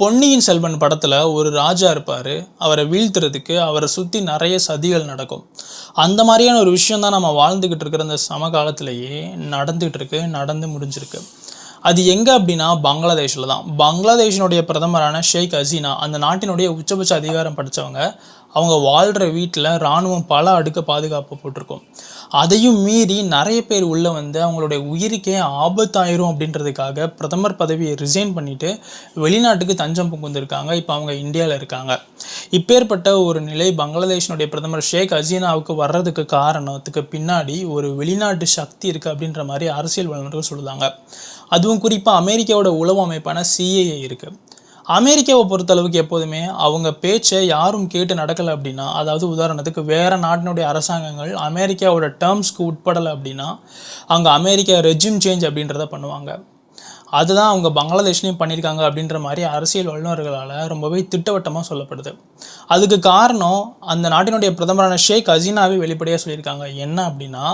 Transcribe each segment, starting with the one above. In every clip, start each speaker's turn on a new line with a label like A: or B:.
A: பொன்னியின் செல்வன் படத்தில் ஒரு ராஜா இருப்பார். அவரை வீழ்த்துறதுக்கு அவரை சுற்றி நிறைய சதிகள் நடக்கும். அந்த மாதிரியான ஒரு விஷயம் தான் நம்ம வாழ்ந்துக்கிட்டு இருக்கிற இந்த சமகாலத்திலேயே நடந்துக்கிட்டு இருக்கு நடந்து முடிஞ்சிருக்கு. அது எங்கே அப்படின்னா பங்களாதேஷில் தான். பங்களாதேஷினுடைய பிரதமரான ஷேக் ஹசீனா அந்த நாட்டினுடைய உச்சபட்ச அதிகாரம் படித்தவங்க அவங்க வாழ்கிற வீட்டில் இராணுவம் பல அடுக்க பாதுகாப்பு போட்டிருக்கும். அதையும் மீறி நிறைய பேர் உள்ளே வந்து அவங்களுடைய உயிருக்கே ஆபத்தாயிரும் அப்படின்றதுக்காக பிரதமர் பதவியை ரிசைன் பண்ணிட்டு வெளிநாட்டுக்கு தஞ்சம் புகுந்திருக்காங்க. இப்போ அவங்க இந்தியாவில் இருக்காங்க. இப்பேற்பட்ட ஒரு நிலை பங்களாதேஷினுடைய பிரதமர் ஷேக் ஹசீனாவுக்கு வர்றதுக்கு காரணத்துக்கு பின்னாடி ஒரு வெளிநாட்டு சக்தி இருக்குது அப்படின்ற மாதிரி அரசியல் வல்லுநர்கள் சொல்லுதாங்க அதுவும் குறிப்பாக அமெரிக்காவோட உளவு அமைப்பான சிஏஏ இருக்குது அமெரிக்காவை பொறுத்தளவுக்கு எப்போதுமே அவங்க பேச்சை யாரும் கேட்டு நடக்கலை அப்படின்னா அதாவது உதாரணத்துக்கு வேறு நாட்டினுடைய அரசாங்கங்கள் அமெரிக்காவோட டேர்ம்ஸ்க்கு உட்படலை அப்படின்னா அங்கே அமெரிக்கா ரெஜிம் சேஞ்ச் அப்படின்றத பண்ணுவாங்க. அதுதான் அவங்க பங்களாதேஷ்லேயும் பண்ணியிருக்காங்க அப்படின்ற மாதிரி அரசியல் வல்லுநர்களால் ரொம்பவே திட்டவட்டமாக சொல்லப்படுது. அதுக்கு காரணம் அந்த நாட்டினுடைய பிரதமரான ஷேக் ஹசீனாவே வெளிப்படையாக சொல்லியிருக்காங்க. என்ன அப்படின்னா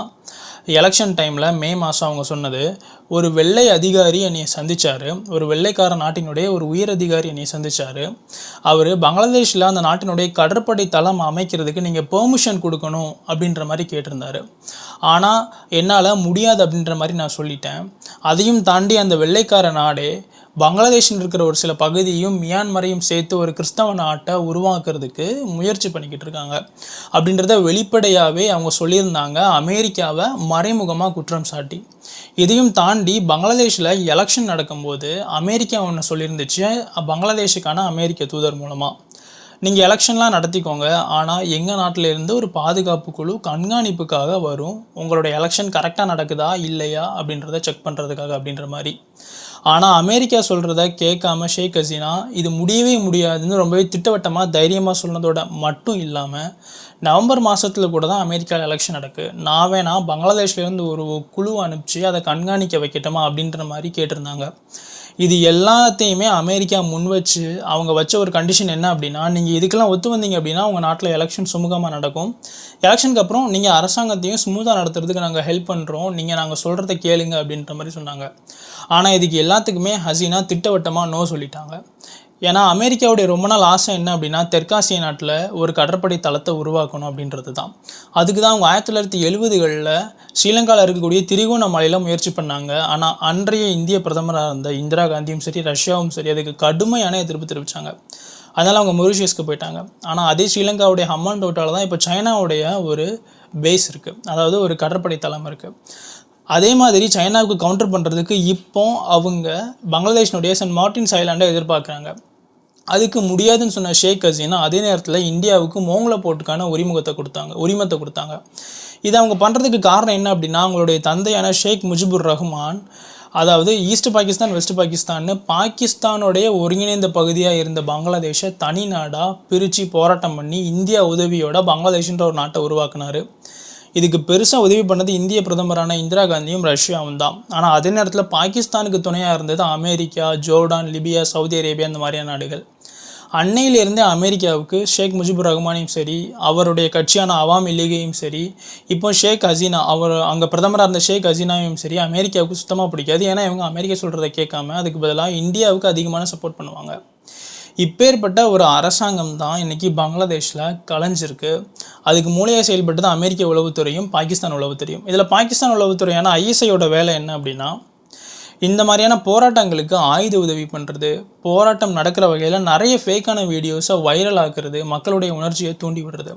A: எலெக்ஷன் டைமில் மே மாதம் அவங்க சொன்னது ஒரு வெள்ளை அதிகாரி என்னை சந்திச்சார். ஒரு வெள்ளைக்கார நாட்டினுடைய ஒரு உயர் அதிகாரி என்னை சந்திச்சார். அவர் பங்களாதேஷில் அந்த நாட்டினுடைய கடற்படை தளம் அமைக்கிறதுக்கு நீங்கள் பெர்மிஷன் கொடுக்கணும் அப்படின்ற மாதிரி கேட்டிருந்தாரு. ஆனால் என்னால் முடியாது அப்படின்ற மாதிரி நான் சொல்லிட்டேன். அதையும் தாண்டி அந்த வெள்ளைக்கார நாடே பங்களாதேஷில் இருக்கிற ஒரு சில பகுதியும் மியான்மரையும் சேர்த்து ஒரு கிறிஸ்தவ நாட்டை உருவாக்குறதுக்கு முயற்சி பண்ணிக்கிட்டு இருக்காங்க. அப்படின்றத வெளிப்படையாகவே அவங்க சொல்லியிருந்தாங்க. அமெரிக்காவை மறைமுகமாக குற்றம் சாட்டி. இதையும் தாண்டி பங்களாதேஷில் எலெக்ஷன் நடக்கும்போது அமெரிக்கா ஒன்று சொல்லியிருந்துச்சு. பங்களாதேஷுக்கான அமெரிக்க தூதர் மூலமாக நீங்கள் எலெக்ஷன்லாம் நடத்திக்கோங்க. ஆனால் எங்கள் நாட்டில் இருந்து ஒரு பாதுகாப்பு குழு கண்காணிப்புக்காக வரும். உங்களோட எலெக்ஷன் கரெக்டாக நடக்குதா? இல்லையா? அப்படின்றத செக் பண்ணுறதுக்காக அப்படின்ற மாதிரி. ஆனால் அமெரிக்கா சொல்கிறத கேட்காம ஷேக் ஹசீனா இது முடியவே முடியாதுன்னு ரொம்பவே திட்டவட்டமாக தைரியமாக சொன்னதோட மட்டும் இல்லாமல் நவம்பர் மாதத்தில் கூட தான் அமெரிக்காவில் எலெக்ஷன் நடக்கு. நான் வேணா பங்களாதேஷ்லேருந்து ஒரு குழு அனுப்பிச்சு அதை கண்காணிக்க வைக்கட்டுமா அப்படின்ற மாதிரி கேட்டிருந்தாங்க. இது எல்லாத்தையுமே அமெரிக்கா முன் வச்சு அவங்க வச்ச ஒரு கண்டிஷன் என்ன அப்படின்னா நீங்கள் இதுக்கெல்லாம் ஒத்து வந்தீங்க அப்படின்னா உங்கள் நாட்டில் எலெக்ஷன் சுமூகமாக நடக்கும். எலெக்ஷனுக்கு அப்புறம் நீங்கள் அரசாங்கத்தையும் ஸ்மூத்தாக நடத்துறதுக்கு நாங்கள் ஹெல்ப் பண்ணுறோம் நீங்கள் நாங்கள் சொல்கிறத கேளுங்க அப்படின்ற மாதிரி சொன்னாங்க. ஆனால் இதுக்கு எல்லாத்துக்குமே ஹசீனா திட்டவட்டமாக நோ சொல்லிட்டாங்க. ஏன்னா அமெரிக்காவுடைய ரொம்ப நாள் ஆசை என்ன அப்படின்னா தெற்காசிய நாட்டில் ஒரு கடற்படை தளத்தை உருவாக்கணும் அப்படின்றது தான் அதுக்கு தான் அவங்க ஆயிரத்தி தொள்ளாயிரத்தி எழுபதுகளில் ஸ்ரீலங்காவில் இருக்கக்கூடிய திரிகோணமலையில் முயற்சி பண்ணாங்க. ஆனால் அன்றைய இந்திய பிரதமராக இருந்த இந்திரா காந்தியும் சரி ரஷ்யாவும் சரி அதுக்கு கடுமையான எதிர்ப்பு தெரிவித்தாங்க அதனால் அவங்க மொரிஷியஸ்க்கு போயிட்டாங்க. ஆனால் அதே ஸ்ரீலங்காவுடைய ஹம்மான் டோட்டாவில் தான் இப்போ சைனாவுடைய ஒரு பேஸ் இருக்குது அதாவது ஒரு கடற்படை தளம் இருக்குது அதே மாதிரி சைனாவுக்கு கவுண்டர் பண்ணுறதுக்கு இப்போ அவங்க பங்களாதேஷ்னுடைய சென்ட் மார்டின்ஸ் ஐலாண்டை எதிர்பார்க்குறாங்க. அதுக்கு முடியாதுன்னு சொன்ன ஷேக் ஹசீனா அதே நேரத்தில் இந்தியாவுக்கு மோங்கல போட்டுக்கான உரிமுகத்தை கொடுத்தாங்க உரிமத்தை கொடுத்தாங்க. இது அவங்க பண்ணுறதுக்கு காரணம் என்ன அப்படின்னா அவங்களுடைய தந்தையான ஷேக் முஜிபுர் ரஹ்மான் அதாவது ஈஸ்ட் பாகிஸ்தான் வெஸ்ட் பாகிஸ்தான்னு பாகிஸ்தானுடைய ஒருங்கிணைந்த பகுதியாக இருந்த பங்களாதேஷை தனி நாடாக பிரித்து போராட்டம் பண்ணி இந்தியா உதவியோட பங்களாதேஷ்ன்ற ஒரு நாட்டை உருவாக்குனாரு. இதுக்கு பெருசாக உதவி பண்ணது இந்திய பிரதமரான இந்திரா காந்தியும் ரஷ்யாவும் தான். ஆனால் அதே நேரத்தில் பாகிஸ்தானுக்கு துணையாக இருந்தது America Jordan Libya Saudi Arabia இந்த மாதிரியான நாடுகள். அன்னையிலிருந்தே அமெரிக்காவுக்கு ஷேக் முஜிபுர் ரஹ்மானையும் சரி அவருடைய கட்சியான அவாமி லீகையும் சரி இப்போ ஷேக் ஹசீனா அவர் அங்கே பிரதமராக இருந்த ஷேக் ஹசீனாவையும் சரி அமெரிக்காவுக்கு சுத்தமாக பிடிக்காது. ஏன்னா இவங்க அமெரிக்கா சொல்கிறத கேட்காம அதுக்கு பதிலாக இந்தியாவுக்கு அதிகமான சப்போர்ட் பண்ணுவாங்க. இப்பேற்பட்ட ஒரு அரசாங்கம் தான் இன்றைக்கி பங்களாதேஷில் கலைஞ்சிருக்கு. அதுக்கு மூலையாக செயல்பட்டது அமெரிக்க உளவுத்துறையும் பாகிஸ்தான் உளவுத்துறையும். இதில் பாகிஸ்தான் உளவுத்துறையான ஐஎஸ்ஐயோட வேலை என்ன அப்படின்னா இந்த மாதிரியான போராட்டங்களுக்கு ஆயுத உதவி பண்ணுறது போராட்டம் நடக்கிற வகையில் நிறைய ஃபேக்கான வீடியோஸை வைரல் ஆக்குறது மக்களுடைய உணர்ச்சியை தூண்டி விடுறது.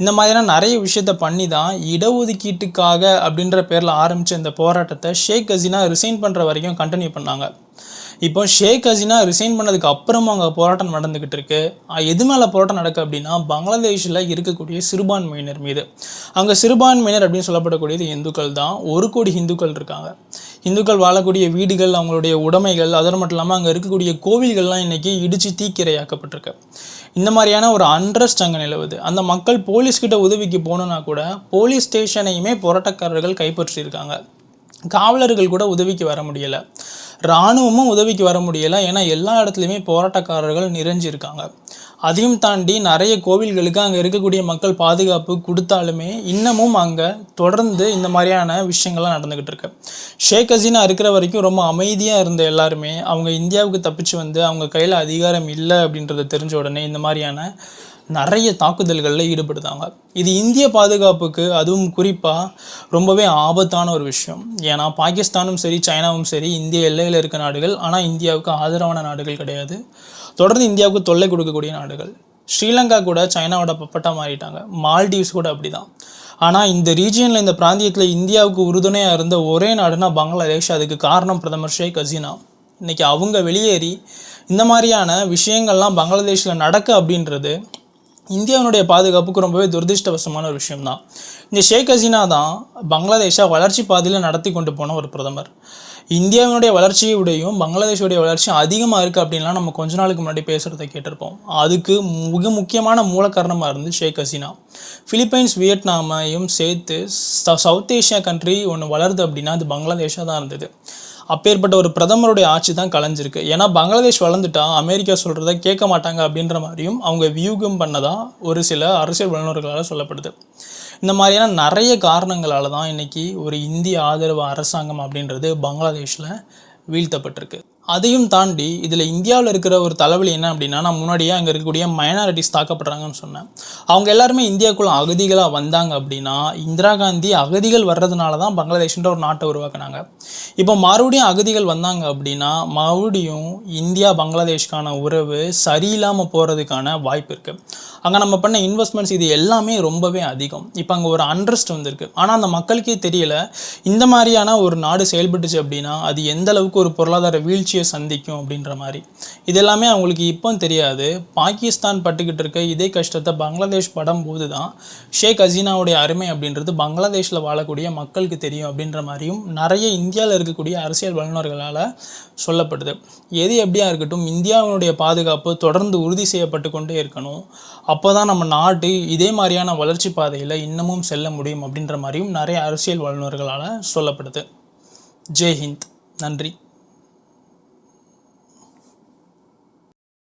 A: இந்த மாதிரியான நிறைய விஷயத்த பண்ணி தான் இடஒதுக்கீட்டுக்காக அப்படின்ற பேரில் ஆரம்பித்த இந்த போராட்டத்தை ஷேக் ஹசீனா ரிசைன் பண்ணுற வரைக்கும் கண்டினியூ பண்ணாங்க. இப்போ ஷேக் ஹசீனா ரிசைன் பண்ணதுக்கு அப்புறமா அங்கே போராட்டம் நடந்துக்கிட்டு இருக்கு. எது மேலே போராட்டம் நடக்கு அப்படின்னா பங்களாதேஷில் இருக்கக்கூடிய சிறுபான்மையினர் மீது. அங்கே சிறுபான்மையினர் அப்படின்னு சொல்லப்படக்கூடியது இந்துக்கள் தான். ஒரு கோடி இந்துக்கள் இருக்காங்க. இந்துக்கள் வாழக்கூடிய வீடுகள் அவங்களுடைய உடைமைகள் அதோடு மட்டும் இல்லாமல் அங்கே இருக்கக்கூடிய கோவில்கள்லாம் இன்றைக்கி இடித்து தீக்கிரையாக்கப்பட்டிருக்கு. இந்த மாதிரியான ஒரு அண்ட்ரஸ்ட் அங்கே நிலவுது. அந்த மக்கள் போலீஸ்கிட்ட உதவிக்கு போகணுன்னா கூட போலீஸ் ஸ்டேஷனையுமே போராட்டக்காரர்கள் கைப்பற்றியிருக்காங்க. காவலர்கள் கூட உதவிக்கு வர முடியலை. இராணுவமும் உதவிக்கு வர முடியலை. ஏன்னா எல்லா இடத்துலையுமே போராட்டக்காரர்கள் நிறைஞ்சிருக்காங்க. அதையும் தாண்டி நிறைய கோவில்களுக்கு அங்கே இருக்கக்கூடிய மக்கள் பாதுகாப்பு கொடுத்தாலுமே இன்னமும் அங்கே தொடர்ந்து இந்த மாதிரியான விஷயங்கள்லாம் நடந்துக்கிட்டு இருக்கு. ஷேக் ஹசீனா இருக்கிற வரைக்கும் ரொம்ப அமைதியாக இருந்த எல்லாருமே அவங்க இந்தியாவுக்கு தப்பிச்சு வந்து அவங்க கையில் அதிகாரம் இல்லை அப்படின்றத தெரிஞ்ச உடனே இந்த மாதிரியான நிறைய தாக்குதல்களில் ஈடுபடுத்தாங்க இது இந்திய பாதுகாப்புக்கு அதுவும் குறிப்பாக ரொம்பவே ஆபத்தான ஒரு விஷயம். ஏன்னா பாகிஸ்தானும் சரி சைனாவும் சரி இந்திய எல்லையில் இருக்க நாடுகள் ஆனால் இந்தியாவுக்கு ஆதரவான நாடுகள் கிடையாது. தொடர்ந்து இந்தியாவுக்கு தொல்லை கொடுக்கக்கூடிய நாடுகள். ஸ்ரீலங்கா கூட சைனாவோட பப்பட்டா மாறிட்டாங்க. மால்டீவ்ஸ் கூட அப்படி தான் ஆனால் இந்த ரீஜியனில் இந்த பிராந்தியத்தில் இந்தியாவுக்கு உறுதுணையாக இருந்த ஒரே நாடுனா பங்களாதேஷ். அதுக்கு காரணம் பிரதமர் ஷேக் ஹசீனா. இன்றைக்கி அவங்க வெளியேறி இந்த மாதிரியான விஷயங்கள்லாம் பங்களாதேஷில் நடக்க அப்படின்றது இந்தியாவினுடைய பாதுகாப்புக்கு ரொம்பவே துரதிருஷ்டவசமான ஒரு விஷயம்தான். இந்த ஷேக் ஹசீனா தான் பங்களாதேஷை வளர்ச்சி பாதையில் நடத்தி கொண்டு போன ஒரு பிரதமர். இந்தியாவினுடைய வளர்ச்சியுடையும் பங்களாதேஷுடைய வளர்ச்சியும் வளர்ச்சி அதிகமாக இருக்குது அப்படின்லாம் நம்ம கொஞ்ச நாளுக்கு முன்னாடி பேசுகிறத கேட்டிருப்போம். அதுக்கு மிக முக்கியமான மூல காரணமாக இருந்து ஷேக் ஹசீனா. ஃபிலிப்பைன்ஸ் வியட்நாமையும் சேர்த்து சவுத் ஏஷியா கண்ட்ரி ஒன்று வளருது அப்படின்னா அது பங்களாதேஷாக தான் இருந்தது. அப்பேற்பட்ட ஒரு பிரதமருடைய ஆட்சி தான் கலைஞ்சிருக்கு. ஏன்னா பங்களாதேஷ் வளர்ந்துட்டா அமெரிக்கா சொல்கிறத கேட்க மாட்டாங்க அப்படின்ற மாதிரியும் அவங்க வியூகம் பண்ணதா ஒரு சில அரசியல் வல்லுநர்களால் சொல்லப்படுது. இந்த மாதிரியான நிறைய காரணங்களால் தான் இன்றைக்கி ஒரு இந்திய ஆதரவு அரசாங்கம் அப்படின்றது பங்களாதேஷில் வீழ்த்தப்பட்டிருக்கு. அதையும் தாண்டி இதில் இந்தியாவில் இருக்கிற ஒரு தலைவலி என்ன அப்படின்னா நான் முன்னாடியே அங்கே இருக்கக்கூடிய மைனாரிட்டிஸ் தாக்கப்படுறாங்கன்னு சொன்னேன். அவங்க எல்லாருமே இந்தியாவுக்குள்ள அகதிகளாக வந்தாங்க அப்படின்னா இந்திரா காந்தி அகதிகள் வர்றதுனால தான் பங்களாதேஷ்ன்ற ஒரு நாட்டை உருவாக்குனாங்க. இப்போ மறுபடியும் அகதிகள் வந்தாங்க அப்படின்னா மறுபடியும் இந்தியா பங்களாதேஷ்கான உறவு சரியில்லாமல் போகிறதுக்கான வாய்ப்பு இருக்குது அங்கே நம்ம பண்ண இன்வெஸ்ட்மெண்ட்ஸ் இது எல்லாமே ரொம்பவே அதிகம். இப்போ அங்கே ஒரு அண்ட்ரஸ்ட் வந்திருக்கு. ஆனால் அந்த மக்களுக்கே தெரியல. இந்த மாதிரியான ஒரு நாடு செயல்பட்டுச்சு அப்படின்னா அது எந்த அளவுக்கு ஒரு பொருளாதார வீழ்ச்சியை சந்திக்கும் அப்படின்ற மாதிரி. இது எல்லாமே அவங்களுக்கு இப்போ தெரியாது. பாகிஸ்தான் பட்டுக்கிட்டு இருக்க இதே கஷ்டத்தை பங்களாதேஷ் படம் போது தான் ஷேக் ஹசீனாவுடைய அருமை அப்படின்றது பங்களாதேஷில் வாழக்கூடிய மக்களுக்கு தெரியும் அப்படின்ற மாதிரியும் நிறைய இந்தியாவில் இருக்கக்கூடிய அரசியல் வல்லுநர்களால் சொல்லப்படுது. எது எப்படியா இருக்கட்டும் இந்தியாவினுடைய பாதுகாப்பு தொடர்ந்து உறுதி செய்யப்பட்டு கொண்டே இருக்கணும். அப்போ தான் நம்ம நாடு இதே மாதிரியான வளர்ச்சி பாதையில் இன்னமும் செல்ல முடியும் அப்படின்ற மாதிரியும் நிறைய அரசியல் வல்லுநர்களால் சொல்லப்படுது. ஜெய் ஹிந்த். நன்றி.